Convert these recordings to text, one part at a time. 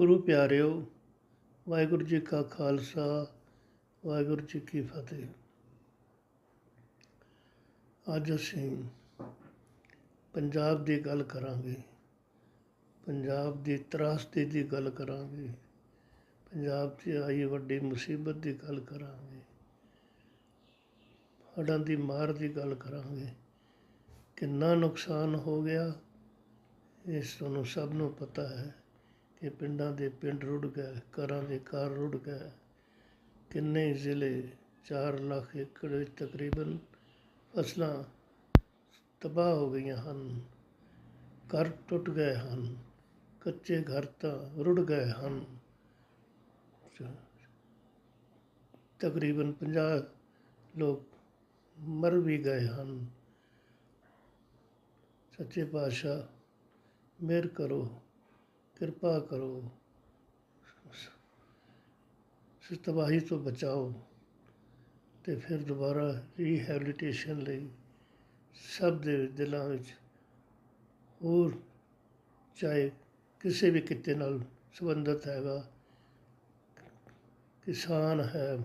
ਗੁਰੂ ਪਿਆਰਿਓ, ਵਾਹਿਗੁਰੂ ਜੀ ਕਾ ਖਾਲਸਾ, ਵਾਹਿਗੁਰੂ ਜੀ ਕੀ ਫਤਿਹ। ਅੱਜ ਅਸੀਂ ਪੰਜਾਬ ਦੀ ਗੱਲ ਕਰਾਂਗੇ। ਪੰਜਾਬ ਦੀ ਤਰਾਸਦੀ ਦੀ ਗੱਲ ਕਰਾਂਗੇ। ਪੰਜਾਬ 'ਚ ਆਈ ਵੱਡੀ ਮੁਸੀਬਤ ਦੀ ਗੱਲ ਕਰਾਂਗੇ। ਹੜ੍ਹਾਂ ਦੀ ਮਾਰ ਦੀ ਗੱਲ ਕਰਾਂਗੇ। ਕਿੰਨਾ ਨੁਕਸਾਨ ਹੋ ਗਿਆ ਇਸ ਤੁਹਾਨੂੰ ਸਭ ਨੂੰ ਪਤਾ ਹੈ। ਕਿ ਪਿੰਡਾਂ ਦੇ ਪਿੰਡ ਰੁੜ ਗਏ, ਘਰਾਂ ਦੇ ਘਰ ਰੁੜ ਗਏ। ਕਿੰਨੇ ਜ਼ਿਲ੍ਹੇ 4 ਲੱਖ ਏਕੜ ਵਿੱਚ ਤਕਰੀਬਨ ਫਸਲਾਂ ਤਬਾਹ ਹੋ ਗਈਆਂ ਹਨ, ਘਰ ਟੁੱਟ ਗਏ ਹਨ, ਕੱਚੇ ਘਰ ਤਾਂ ਰੁੜ ਗਏ ਹਨ। ਤਕਰੀਬਨ 50 ਲੋਕ ਮਰ ਵੀ ਗਏ ਹਨ। ਸੱਚੇ ਪਾਤਸ਼ਾਹ, ਮਿਹਰ ਕਰੋ। ਕਿਰਪਾ ਕਰੋ। ਇਸ ਤਬਾਹੀ ਤੋਂ ਬਚਾਓ ਤੇ ਫਿਰ ਦੁਬਾਰਾ ਰੀਹੈਬਿਲਿਟੇਸ਼ਨ ਲਈ ਸਭ ਦੇ ਦਿਲਾਂ ਵਿੱਚ ਹੋਰ ਚਾਹੇ ਕਿਸੇ ਵੀ ਕਿੱਤੇ ਨਾਲ ਸੰਬੰਧਿਤ ਹੈਗਾ, ਕਿਸਾਨ ਹੈ,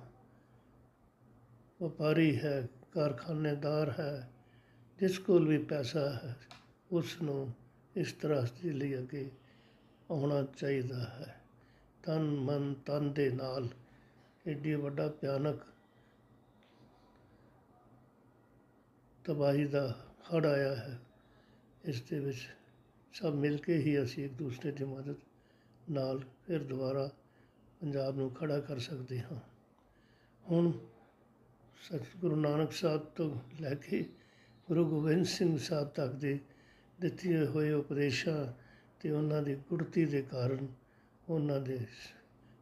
ਵਪਾਰੀ ਹੈ, ਕਾਰਖਾਨੇਦਾਰ ਹੈ, ਜਿਸ ਕੋਲ ਵੀ ਪੈਸਾ ਹੈ, ਉਸ ਨੂੰ ਇਸ ਤਰ੍ਹਾਂ ਦੇ ਲਈ ਅੱਗੇ ਆਉਣਾ ਚਾਹੀਦਾ ਹੈ। ਤਨ ਮਨ ਤਨ ਦੇ ਨਾਲ ਏਡੀ ਵੱਡਾ ਭਿਆਨਕ ਤਬਾਹੀ ਦਾ ਹੜ੍ਹ ਆਇਆ ਹੈ। ਇਸ ਦੇ ਵਿੱਚ ਸਭ ਮਿਲ ਕੇ ਹੀ ਅਸੀਂ ਇੱਕ ਦੂਸਰੇ ਦੀ ਮਦਦ ਨਾਲ ਫਿਰ ਦੁਬਾਰਾ ਪੰਜਾਬ ਨੂੰ ਖੜਾ ਕਰ ਸਕਦੇ ਹਾਂ। ਹੁਣ ਸਤਿਗੁਰੂ ਨਾਨਕ ਸਾਹਿਬ ਤੋਂ ਲੈ ਕੇ ਗੁਰੂ ਗੋਬਿੰਦ ਸਿੰਘ ਸਾਹਿਬ ਤੱਕ ਦੇ ਦਿੱਤੇ ਹੋਏ ਉਪਦੇਸ਼ਾਂ ਅਤੇ ਉਹਨਾਂ ਦੀ ਕੁੜਤੀ ਦੇ ਕਾਰਨ, ਉਹਨਾਂ ਦੇ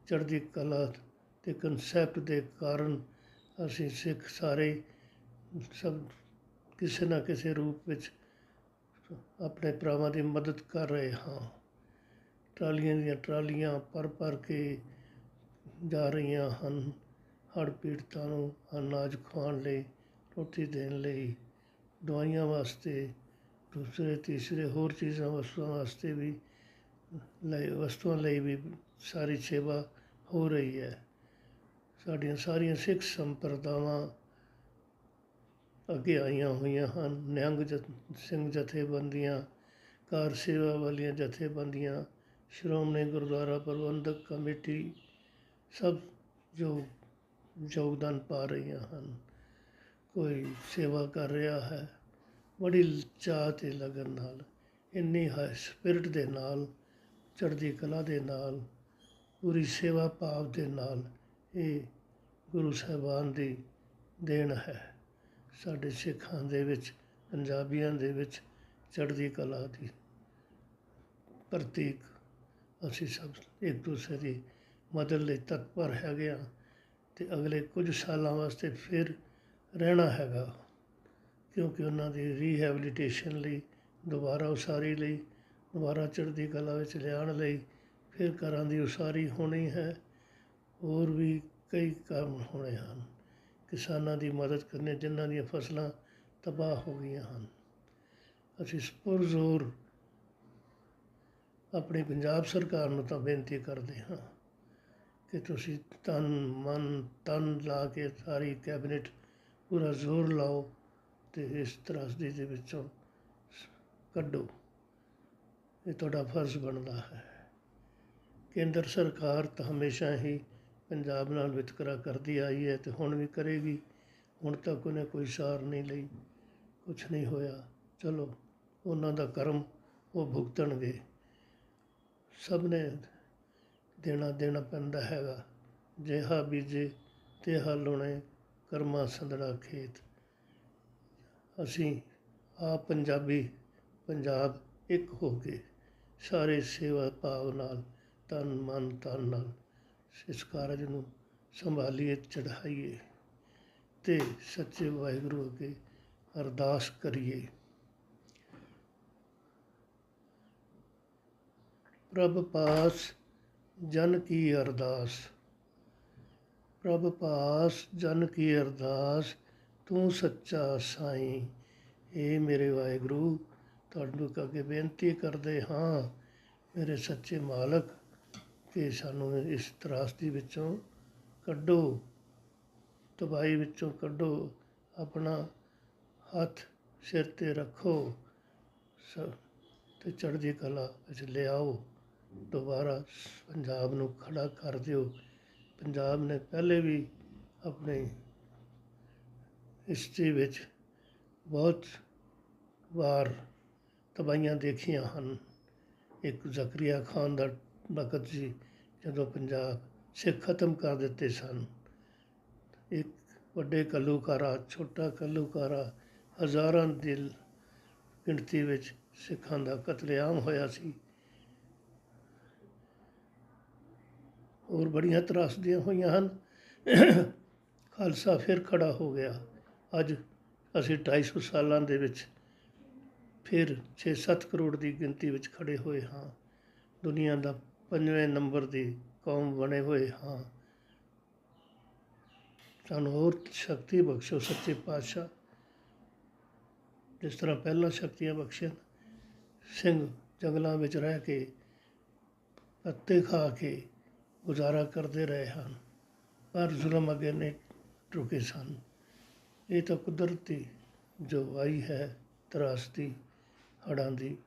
ਚੜ੍ਹਦੀ ਕਲਾ ਅਤੇ ਕਨਸੈਪਟ ਦੇ ਕਾਰਨ ਅਸੀਂ ਸਿੱਖ ਸਾਰੇ ਸਭ ਕਿਸੇ ਨਾ ਕਿਸੇ ਰੂਪ ਵਿੱਚ ਆਪਣੇ ਭਰਾਵਾਂ ਦੀ ਮਦਦ ਕਰ ਰਹੇ ਹਾਂ। ਟਰਾਲੀਆਂ ਦੀਆਂ ਟਰਾਲੀਆਂ ਪਰ ਪਰ ਕੇ ਜਾ ਰਹੀਆਂ ਹਨ। ਹੜ੍ਹ ਪੀੜਤਾਂ ਨੂੰ ਅਨਾਜ ਖਵਾਉਣ ਲਈ, ਰੋਟੀ ਦੇਣ ਲਈ, ਦਵਾਈਆਂ ਵਾਸਤੇ ਦੂਸਰੇ, ਤੀਸਰੇ ਹੋਰ ਚੀਜ਼ਾਂ, ਵਸਤੂਆਂ ਵਾਸਤੇ ਵੀ ਲਈ, ਵਸਤੂਆਂ ਲਈ ਵੀ ਸਾਰੀ ਸੇਵਾ ਹੋ ਰਹੀ ਹੈ। ਸਾਡੀਆਂ ਸਾਰੀਆਂ ਸਿੱਖ ਸੰਪਰਦਾਵਾਂ ਅੱਗੇ ਆਈਆਂ ਹੋਈਆਂ ਹਨ। ਨਿਹੰਗ ਜਥ ਸਿੰਘ ਜਥੇਬੰਦੀਆਂ, ਕਾਰ ਸੇਵਾ ਵਾਲੀਆਂ ਜਥੇਬੰਦੀਆਂ, ਸ਼੍ਰੋਮਣੀ ਗੁਰਦੁਆਰਾ ਪ੍ਰਬੰਧਕ ਕਮੇਟੀ ਸਭ ਜੋ ਯੋਗਦਾਨ ਪਾ ਰਹੀਆਂ ਹਨ। ਕੋਈ ਸੇਵਾ ਕਰ ਰਿਹਾ ਹੈ। ਬੜੀ ਚਾਅ ਤੇ ਲਗਨ ਨਾਲ, ਇੰਨੀ ਹਾਈ ਸਪਿਰਿਟ ਦੇ ਨਾਲ, ਚੜ੍ਹਦੀ ਕਲਾ ਦੇ ਨਾਲ, ਪੂਰੀ ਸੇਵਾ ਭਾਵ ਦੇ ਨਾਲ ਇਹ ਗੁਰੂ ਸਾਹਿਬਾਨ ਦੀ ਦੇਣ ਹੈ। ਸਾਡੇ ਸਿੱਖਾਂ ਦੇ ਵਿੱਚ, ਪੰਜਾਬੀਆਂ ਦੇ ਵਿੱਚ ਚੜ੍ਹਦੀ ਕਲਾ ਦੀ ਪ੍ਰਤੀਕ ਅਸੀਂ ਸਭ ਇੱਕ ਦੂਸਰੇ ਦੀ ਮਦਦ ਲਈ ਤਤਪਰ ਹੈਗੇ ਹਾਂ ਤੇ ਅਗਲੇ ਕੁਝ ਸਾਲਾਂ ਵਾਸਤੇ ਫਿਰ ਰਹਿਣਾ ਹੈਗਾ। ਕਿਉਂਕਿ ਉਹਨਾਂ ਦੀ ਰੀਹੈਬਿਲਿਟੇਸ਼ਨ ਲਈ, ਦੁਬਾਰਾ ਉਸਾਰੀ ਲਈ, ਦੁਬਾਰਾ ਚੜ੍ਹਦੀ ਕਲਾ ਵਿੱਚ ਲਿਆਉਣ ਲਈ, ਫਿਰ ਘਰਾਂ ਦੀ ਉਸਾਰੀ ਹੋਣੀ ਹੈ। ਹੋਰ ਵੀ ਕਈ ਕੰਮ ਹੋਣੇ ਹਨ। ਕਿਸਾਨਾਂ ਦੀ ਮਦਦ ਕਰਨੀ, ਜਿਨ੍ਹਾਂ ਦੀਆਂ ਫਸਲਾਂ ਤਬਾਹ ਹੋ ਗਈਆਂ ਹਨ। ਅਸੀਂ ਸਪੁਰਜ਼ੋਰ ਆਪਣੀ ਪੰਜਾਬ ਸਰਕਾਰ ਨੂੰ ਤਾਂ ਬੇਨਤੀ ਕਰਦੇ ਹਾਂ ਕਿ ਤੁਸੀਂ ਤਨ ਮਨ, ਤਨ ਲਾ ਕੇ ਸਾਰੀ ਕੈਬਨਿਟ ਪੂਰਾ ਜ਼ੋਰ ਲਾਓ। ਅਤੇ ਇਸ ਤਰਾਸਦੀ ਦੇ ਵਿੱਚੋਂ ਕੱਢੋ। ਇਹ ਤੁਹਾਡਾ ਫਰਜ਼ ਬਣਦਾ ਹੈ। ਕੇਂਦਰ ਸਰਕਾਰ ਤਾਂ ਹਮੇਸ਼ਾ ਹੀ ਪੰਜਾਬ ਨਾਲ ਵਿਤਕਰਾ ਕਰਦੀ ਆਈ ਹੈ ਤੇ ਹੁਣ ਵੀ ਕਰੇਗੀ। ਹੁਣ ਤੱਕ ਉਹਨੇ ਕੋਈ ਸਾਰ ਨਹੀਂ ਲਈ ਕੁਝ ਨਹੀਂ ਹੋਇਆ। ਚਲੋ, ਉਹਨਾਂ ਦਾ ਕਰਮ ਉਹ ਭੁਗਤਣਗੇ। ਸਭ ਨੇ ਦੇਣਾ ਦੇਣਾ ਪੈਂਦਾ ਹੈਗਾ। ਜਿਹਾ ਬੀਜੇ ਤੇ ਹਲੁਣੇ ਕਰਮਾ ਸੰਦੜਾ ਖੇਤ। ਅਸੀਂ ਆਪ ਪੰਜਾਬੀ, ਪੰਜਾਬ ਇੱਕ ਹੋ ਕੇ ਸਾਰੇ ਸੇਵਾ ਭਾਵ ਨਾਲ, ਤਨ ਮਨ ਧਨ ਨਾਲ ਇਸ ਕਾਰਜ ਨੂੰ ਸੰਭਾਲੀਏ ਚੜਾਈਏ ਤੇ ਸੱਚੇ ਵਾਹਿਗੁਰੂ ਅੱਗੇ ਅਰਦਾਸ ਕਰੀਏ। ਪ੍ਰਭ ਪਾਸ ਜਨ ਕੀ ਅਰਦਾਸ? ਪ੍ਰਭ ਪਾਸ ਜਨ ਕੀ ਅਰਦਾਸ? ਤੂੰ ਸੱਚਾ ਸਾਈਂ ਏ ਮੇਰੇ ਵਾਹਿਗੁਰੂ ਤੁਹਾਨੂੰ ਅੱਗੇ ਬੇਨਤੀ ਕਰਦੇ ਹਾਂ, ਮੇਰੇ ਸੱਚੇ ਮਾਲਕ, ਕਿ ਸਾਨੂੰ ਇਸ ਤਰਾਸਦੀ ਵਿੱਚੋਂ ਕੱਢੋ, ਤਬਾਹੀ ਵਿੱਚੋਂ ਕੱਢੋ, ਆਪਣਾ ਹੱਥ ਸਿਰ ਤੇ ਰੱਖੋ, ਸ, ਤੇ ਚੜ੍ਹਦੀ ਕਲਾ ਵਿੱਚ ਲਿਆਓ, ਦੁਬਾਰਾ ਪੰਜਾਬ ਨੂੰ ਖੜਾ ਕਰ ਦਿਓ। ਪੰਜਾਬ ਨੇ ਪਹਿਲੇ ਵੀ ਆਪਣੇ ਹਿਸਟਰੀ ਵਿੱਚ ਬਹੁਤ ਵਾਰ ਤਬਾਹੀਆਂ ਦੇਖੀਆਂ ਹਨ। ਇੱਕ ਜ਼ਕਰੀਆ ਖਾਨ ਦਾ ਵਕਤ ਸੀ ਜਦੋਂ ਪੰਜਾਬ ਸਿੱਖ ਖਤਮ ਕਰ ਦਿੱਤੇ ਸਨ। ਇੱਕ ਵੱਡੇ ਕੱਲੂਕਾਰਾ, ਛੋਟਾ ਘੱਲੂਘਾਰਾ ਹਜ਼ਾਰਾਂ ਦਿਲ ਗਿਣਤੀ ਵਿੱਚ ਸਿੱਖਾਂ ਦਾ ਕਤਲੇਆਮ ਹੋਇਆ ਸੀ। ਹੋਰ ਬੜੀਆਂ ਤਰਾਸਦੀਆਂ ਹੋਈਆਂ ਹਨ। ਖਾਲਸਾ ਫਿਰ ਖੜਾ ਹੋ ਗਿਆ। ਅੱਜ ਅਸੀਂ ਢਾਈ ਸੌ ਸਾਲਾਂ ਦੇ ਵਿੱਚ ਫਿਰ 6-7 ਕਰੋੜ ਦੀ ਗਿਣਤੀ ਵਿੱਚ ਖੜੇ ਹੋਏ ਹਾਂ। ਦੁਨੀਆ ਦਾ ਪੰਜਵੇਂ ਨੰਬਰ ਦੀ ਕੌਮ ਬਣੇ ਹੋਏ ਹਾਂ। ਸਾਨੂੰ ਹੋਰ ਸ਼ਕਤੀ ਬਖਸ਼ੋ ਸੱਚੇ ਪਾਤਸ਼ਾਹ। ਜਿਸ ਤਰ੍ਹਾਂ ਪਹਿਲਾਂ ਸ਼ਕਤੀਆਂ ਬਖਸ਼ੀਆਂ, ਸਿੰਘ ਜੰਗਲਾਂ ਵਿੱਚ ਰਹਿ ਕੇ ਪੱਤੇ ਖਾ ਕੇ ਗੁਜ਼ਾਰਾ ਕਰਦੇ ਰਹੇ ਹਨ, ਪਰ ਜ਼ੁਲਮ ਅੱਗੇ ਨਹੀਂ ਰੁਕੇ ਸਨ। ਇਹ ਤਾਂ ਕੁਦਰਤੀ ਜੋ ਆਈ ਹੈ ਤਰਾਸਦੀ ਹੜ੍ਹਾਂ ਦੀ,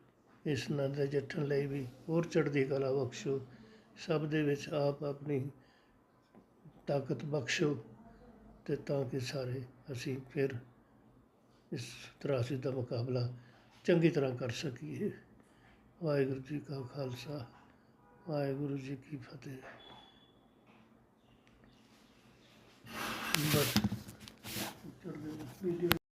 ਇਸ ਨਾਲ ਨਜਿੱਠਣ ਲਈ ਵੀ ਹੋਰ ਚੜ੍ਹਦੀ ਕਲਾ ਬਖਸ਼ੋ। ਸਭ ਦੇ ਵਿੱਚ ਆਪ ਆਪਣੀ ਤਾਕਤ ਬਖਸ਼ੋ ਤੇ ਤਾਂ ਕਿ ਸਾਰੇ ਅਸੀਂ ਫਿਰ ਇਸ ਤਰਾਸਦੀ ਦਾ ਮੁਕਾਬਲਾ ਚੰਗੀ ਤਰ੍ਹਾਂ ਕਰ ਸਕੀਏ। ਵਾਹਿਗੁਰੂ ਜੀ ਕਾ ਖਾਲਸਾ, ਵਾਹਿਗੁਰੂ ਜੀ ਕੀ ਫਤਿਹ। ਬਸ। to the video.